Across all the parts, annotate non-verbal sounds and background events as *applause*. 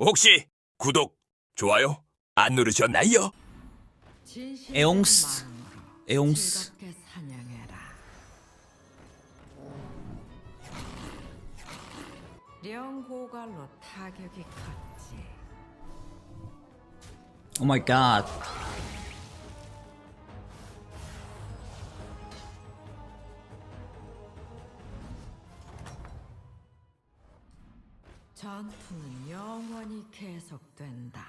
혹시 구독, 좋아요 안 누르셨나요? 에옹스. 에옹스. 령고갈로 타격이 컸지. 오 마이 갓. 전투는 영원히 계속된다.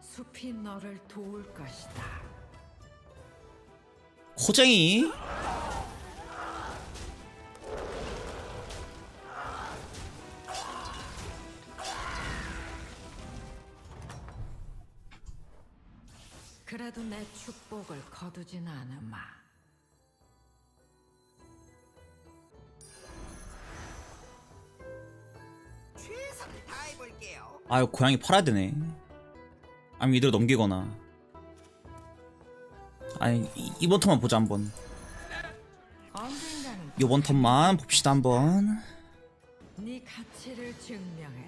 숲이 너를 도울 것이다. 코쟁이. 그래도 내 축복을 거두진 않으마. 최선을 다해볼게요. 아유 고양이 팔아야 되네. 아니면 이대로 넘기거나. 아니 이- 이번 턴만 보자 한번. 언젠가는 이번 턴만 봅시다 한번. 네 가치를 증명해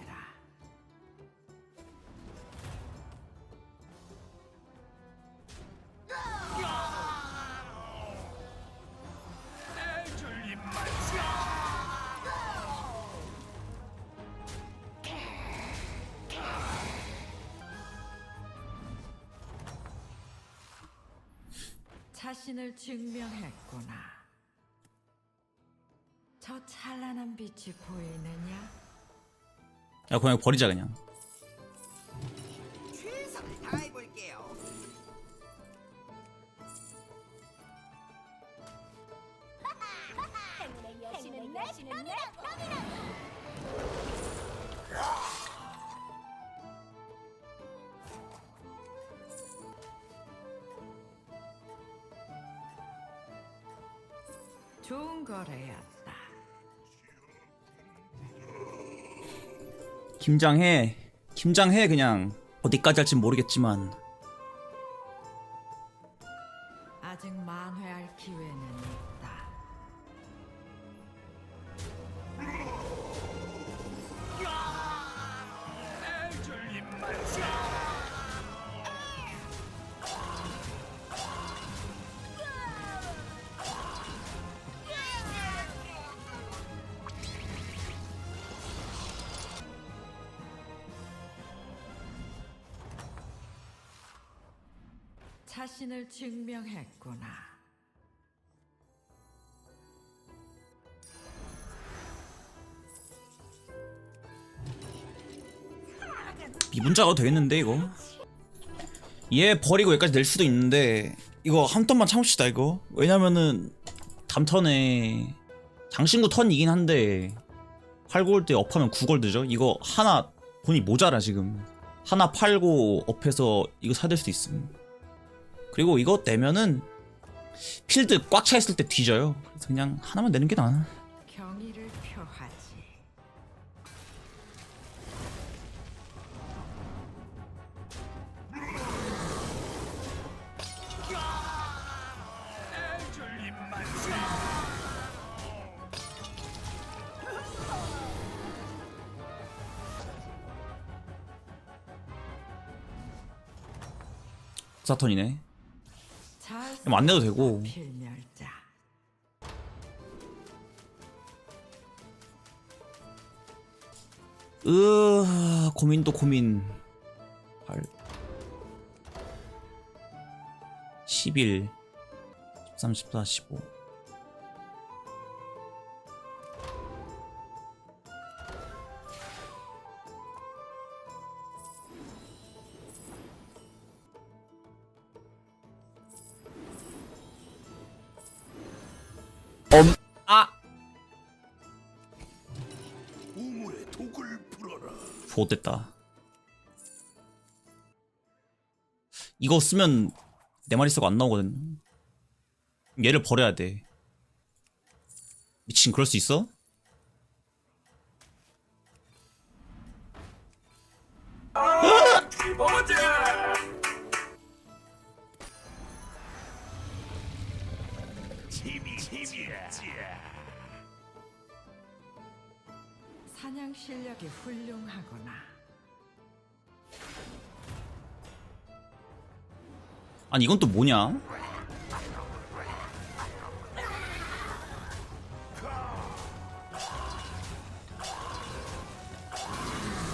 자신을 증명했구나. 저 찬란한 빛이 보이느냐? 야 고양이 버리자 그냥. 최선을 다해볼게요. 행운의 여신은 내 편이다. 좋은 거래였다. 김장해. 김장해 그냥. 어디까지 할진 모르겠지만. 자신을 증명했구나. 미분자가 되겠는데 이거? 얘 버리고 여기까지 낼 수도 있는데 이거 한 턴만 참읍시다 이거. 왜냐면은 다음 턴에 장신구 턴이긴 한데 팔고 올 때 업하면 9골 드죠? 이거 하나 돈이 모자라 지금. 하나 팔고 업해서 이거 사야 될 수도 있음 그리고 이거 내면은 필드 꽉 차 있을 때 뒤져요. 그래서 그냥 하나만 내는 게 나아. 경의를 표하지. 사턴이네 안 내도 되고. 필멸자. 으 고민도 고민 8 11 13 14 15 좋됐다. 이거 쓰면 내 말이 쓰고 안 나오거든. 얘를 버려야 돼. 미친 그럴 수 있어? 실력이 훌륭하구나. 아니 이건 또 뭐냐?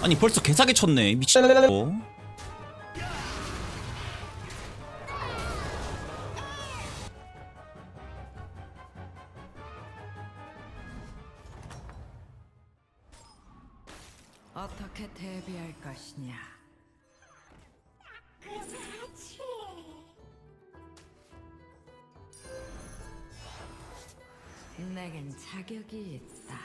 아니 벌써 개사기 쳤네 미친 어? 내겐 자격이 있다.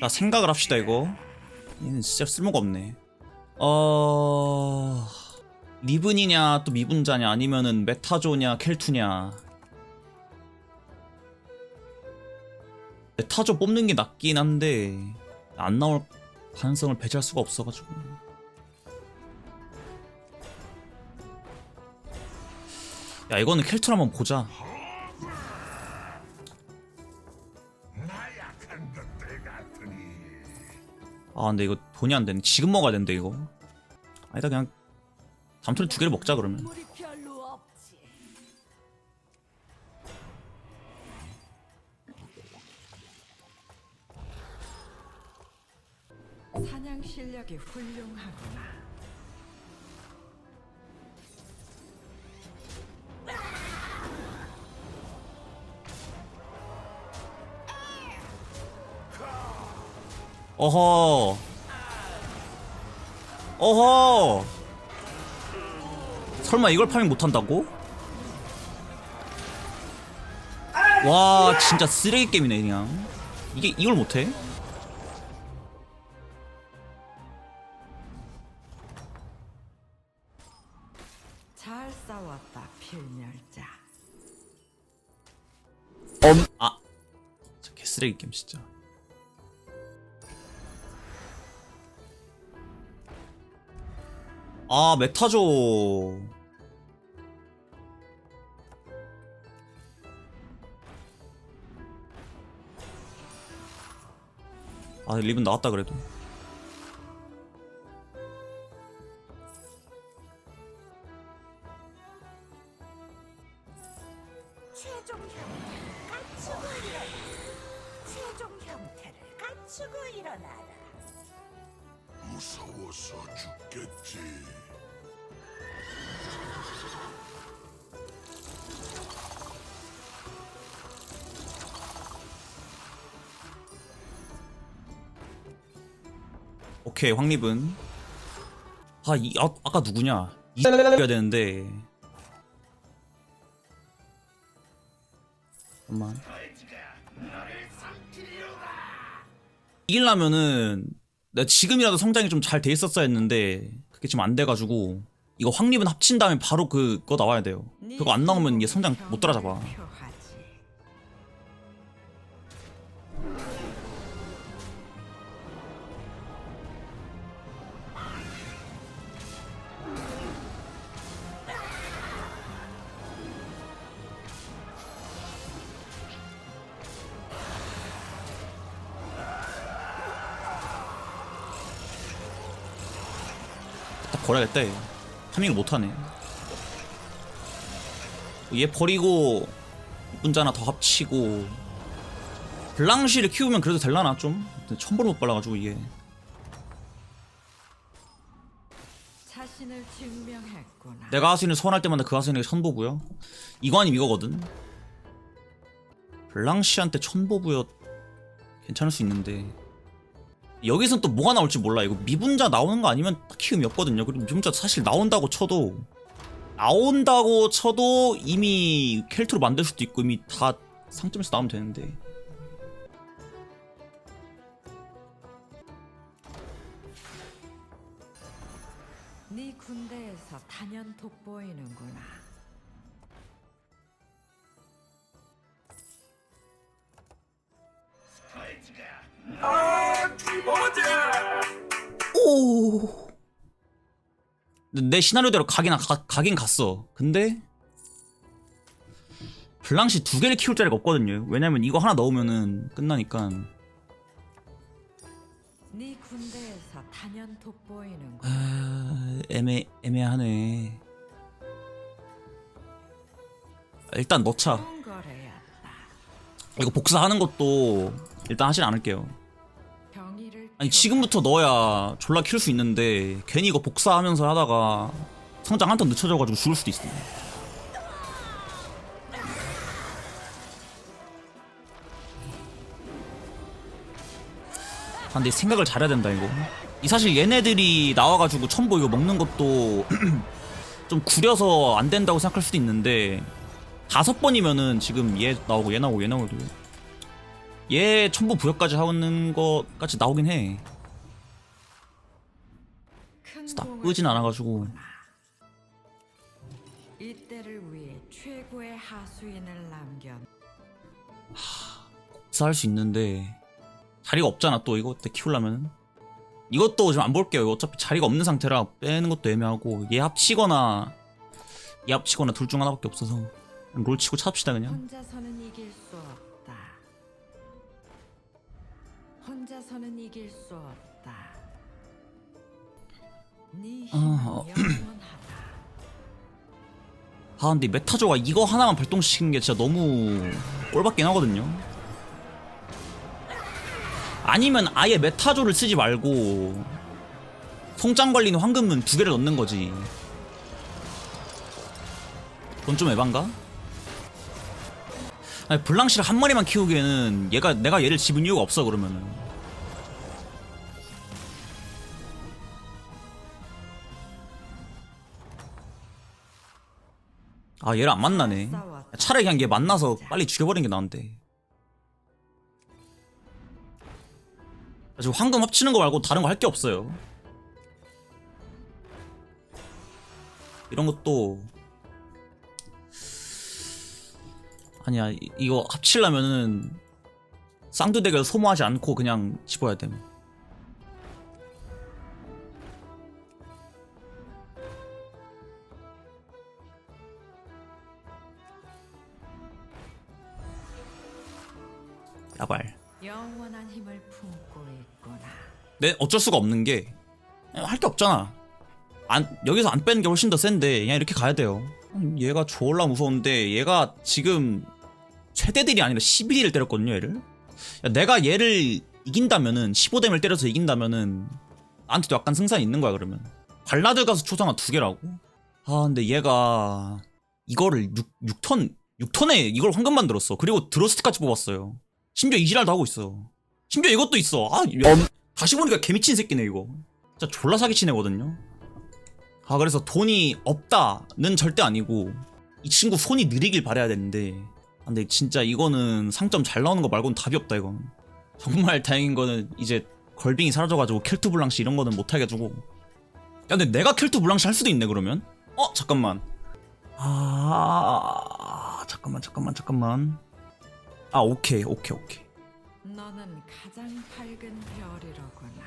자 생각을 합시다 이거. 얘는 진짜 쓸모가 없네. 어... 리븐이냐 또 미분자냐 아니면은 메타조냐 켈투냐. 메타조 뽑는 게 낫긴 한데 안 나올 가능성을 배제할 수가 없어가지고. 야 이거는 켈투를 한번 보자. 아 근데 이거 돈이 안 되네. 지금 먹어야 된대 이거. 아니다 그냥 잠털이 두 개를 먹자 그러면 실력이 훌륭하구나. 어허 어허 설마 이걸 파밍 못한다고? 와 진짜 쓰레기 게임이네 그냥 이게 이걸 못해? 잘 싸웠다, 필멸자. 엄... 아. 진짜 개쓰레기 게임 진짜. 아 메타조. 아 리븐 나왔다 그래도 최종 형태를 갖추고 일어나. 최종 형태를 갖추고 일어나라. 무서워서 죽겠지. 오케이 황립은 아, 이, 아 아까 누구냐 이 *laughs* 해야 되는데 잠깐만. 이기려면은 내가 지금이라도 성장이 좀 잘 돼 있었어야 했는데 그게 지금 안 돼가지고 이거 황립은 합친 다음에 바로 그거 나와야 돼요. 그거 안 나오면 얘 성장 못 따라잡아 딱 버려야겠다 얘. 타밍을 못하네. 얘 버리고 문자 하나 더 합치고 블랑시를 키우면 그래도 될라나 좀? 천벌 못 발라가지고 이게. 자신을 증명했구나. 내가 하수인을 소환할 때마다 그 하수인에게 이거 아니면 이거거든. 블랑시한테 천보부여 괜찮을 수 있는데 여기선 또 뭐가 나올지 몰라. 이거 미분자 나오는 거 아니면 딱히 의미 없거든요. 그리고 미분자 사실 나온다고 쳐도 나온다고 쳐도 이미 켈트로 만들 수도 있고 이미 다 상점에서 나오면 되는데. 네 군대에서 단연 돋보이는구나. 스파이즈가. 아 기분 내 시나리오대로 가긴 가, 가긴 갔어. 근데 블랑시 두 개를 키울 자리가 없거든요. 왜냐면 이거 하나 넣으면은 끝나니까. 네 군대에서 단연 돋보이는 아, 애매 애매하네. 일단 넣자. 좋은 거래였다. 이거 복사하는 것도 일단 하진 않을게요. 아니 지금부터 넣어야 졸라 키울 수 있는데 괜히 이거 복사하면서 하다가 성장 한턴 늦춰져가지고 죽을 수도 있어. 아, 근데 생각을 잘해야 된다 이거. 이 사실 얘네들이 나와가지고 첨보 이거 먹는 것도 *clears throat* 좀 구려서 안 된다고 생각할 수도 있는데 다섯 번이면은 지금 얘 나오고 얘 나오고 얘 나오고 얘 첨보 부여까지 하는 것까지 나오긴 해. 큰 나쁘진 않아가지고. 이때를 위해 최고의 하수인을 남겨 복사할 수 있는데 자리가 없잖아 또 이거 때 키우려면 이것도 지금 안 볼게요 어차피 자리가 없는 상태라 빼는 것도 애매하고 얘 합치거나 얘 합치거나 둘 중 하나밖에 없어서 롤 치고 찾읍시다 그냥 혼자서는 이길 수 없다. 네 힘은 어. 영원하다. 아 근데 메타조가 이거 하나만 발동시키는 게 진짜 너무 꼴받긴 하거든요 아니면 아예 메타조를 쓰지 말고 송장 걸리는 황금문 두 개를 넣는 거지 그건 좀 에반가? 아니 블랑시를 한 마리만 키우기에는 얘가 내가 얘를 집은 이유가 없어 그러면은 아 얘를 안 만나네. 차라리 그냥 얘 만나서 빨리 죽여버리는 게 나은데. 지금 황금 합치는 거 말고 다른 거 할 게 없어요. 이런 것도 아니야 이- 이거 합치려면은 쌍두대결 소모하지 않고 그냥 집어야 됨 야발 영원한 힘을 품고 있구나. 네, 어쩔 수가 없는 게 할 게 없잖아. 안 여기서 안 빼는 게 훨씬 더 센데 그냥 이렇게 가야 돼요. 음, 얘가 졸라 무서운데 얘가 지금 최대딜이 아니라 11을 때렸거든요, 얘를. 야, 내가 얘를 이긴다면은 15댐을 때려서 이긴다면은 나한테도 약간 승산이 있는 거야 그러면. 발라드 가서 초상화 두 개라고? 아 근데 얘가 이거를 6, 6턴 6턴에 이걸 황금 만들었어. 그리고 드로스트까지 뽑았어요. 심지어 이지랄도 하고 있어. 심지어 이것도 있어. 아, 야, 다시 보니까 개미친 새끼네 이거. 진짜 졸라 사기치네거든요. 아 그래서 돈이 없다는 절대 아니고 이 친구 손이 느리길 바래야 되는데 아, 근데 진짜 이거는 상점 잘 나오는 거 말고는 답이 없다 이건. 정말 *laughs* 다행인 거는 이제 걸빙이 사라져가지고 켈투 블랑시 이런 거는 못하게 해주고 야 근데 내가 켈투 블랑시 할 수도 있네 그러면? 어 잠깐만 아 잠깐만 잠깐만 잠깐만 아 오케이 오케이 오케이. 너는 가장 밝은 별이로구나.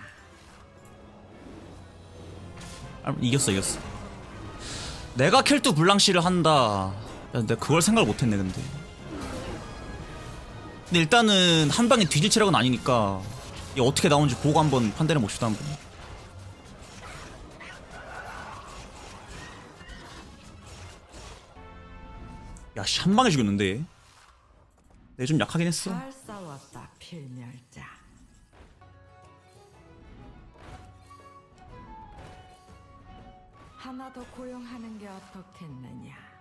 아, 이겼어 이겼어. 내가 켈투 블랑시를 한다. 야, 내가 그걸 생각을 못했네 근데. 근데 일단은 한 방에 뒤질 체력은 아니니까 이게 어떻게 나오는지 보고 한번 판단해 봅시다 한번. 야씨 한 방에 죽였는데 내좀 약하긴 했어 잘 싸웠다 필멸자. 하나 더 고용하는 게 어떻겠느냐.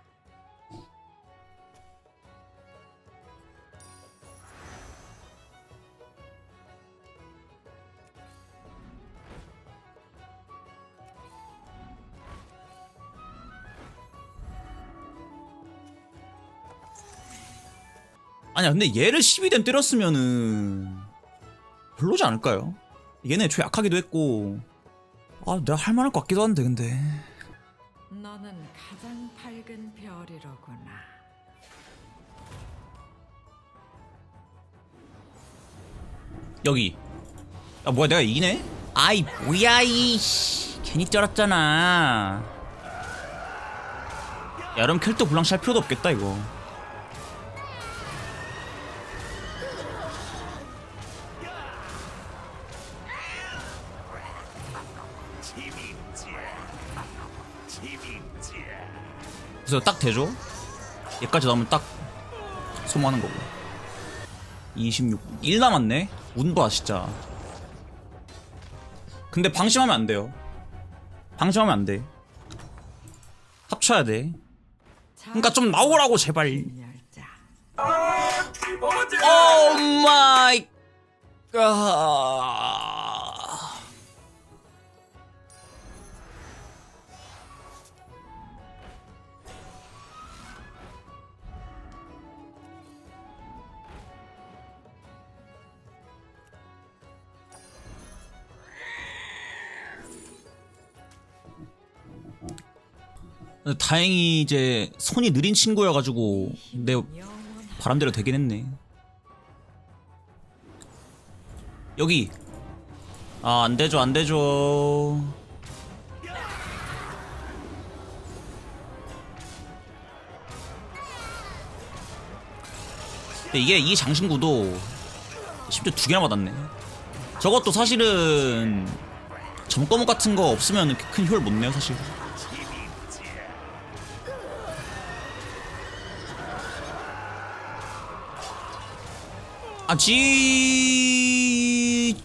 아니야 근데 얘를 12댐 때렸으면은 별로지 않을까요? 얘네 애초에 약하기도 했고 아 내가 할 만할 것 같기도 한데 근데 너는 가장 밝은 별이로구나. 여기 야 뭐야 내가 이기네? 아이 뭐야 이씨 괜히 쩔었잖아 야 그럼 켈토 블랑시 할 필요도 없겠다 이거 그래서 딱 되죠? 얘까지 나오면 딱 소모하는 거고. 26 1 남았네? 운봐 진짜. 근데 방심하면 안 돼요. 방심하면 안 돼. 합쳐야 돼. 그러니까 좀 나오라고 제발. 필멸자. 오 마이 갓 다행히 이제 손이 느린 친구여가지고 내 바람대로 되긴 했네. 여기. 아, 안 되죠, 안 되죠. 근데 이게 이 장신구도 심지어 두 개나 받았네. 저것도 사실은 점검 같은 거 없으면 큰 효율 못 내요, 사실. 아, 지,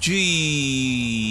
지.